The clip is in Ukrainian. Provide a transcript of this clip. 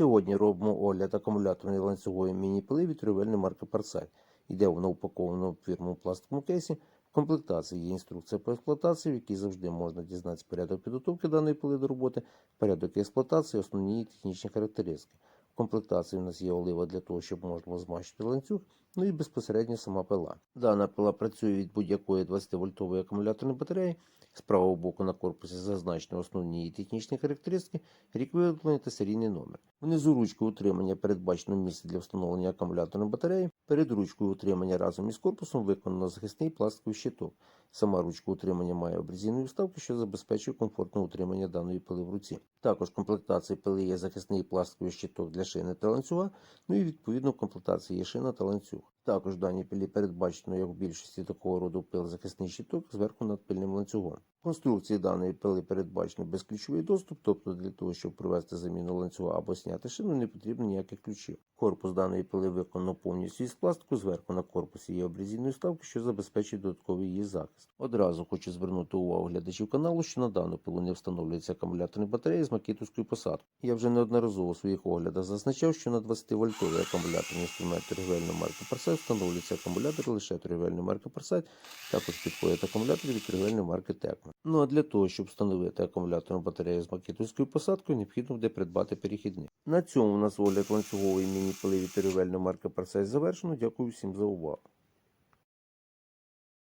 Сьогодні робимо огляд акумуляторної ланцюгової міні-пили від торговельної марки Парсаль. Йде вона упакована у фірму пластиковому кейсі. В комплектації є інструкція по експлуатації, в якій завжди можна дізнатися порядок підготовки даної пили до роботи, порядок експлуатації, основні технічні характеристики. В комплектації у нас є олива для того, щоб можна змащити ланцюг, ну і безпосередньо сама пила. Дана пила працює від будь-якої 20-вольтової акумуляторної батареї. З правого боку на корпусі зазначені основні її технічні характеристики, рік виготовлення та серійний номер. Внизу ручки утримання передбачено місце для встановлення акумуляторної батареї. Перед ручкою утримання разом із корпусом виконано захисний пластиковий щиток. Сама ручка утримання має обрезинні вставки, що забезпечує комфортне утримання даної пили в руці. Також в пили є захисний пластиковий щиток для шини та ланцюга, ну і відповідно комплектації є шина та ланцюг. Також в даній пилі передбачено, як в більшості такого роду пил, захисний щиток зверху над пильним ланцюгом. В конструкції даної пили передбачено безключовий доступ, тобто для того, щоб провести заміну ланцюга або зняти шину, не потрібно ніяких ключів. Корпус даної пили виконано повністю із пластику. Зверху на корпусі є обрізійної вставки, що забезпечує додатковий її захист. Одразу хочу звернути увагу глядачів каналу, що на дану пилу не встановлюється акумуляторні батареї з макітовською посадкою. Я вже неодноразово у своїх оглядах зазначав, що на 20-вольтовий акумуляторний інструмент торговельної марки Парсай встановлюється акумулятор лише торговельної марки Парсайт, також підходять акумулятори від тривельної марки Текно. Ну а для того, щоб встановити акумуляторну батарею з макітовською посадкою, необхідно буде придбати перехідник. На цьому у нас огляд ланцюгової міні-пили від торговельної марки Парсайт завершено. Дякую всім за увагу.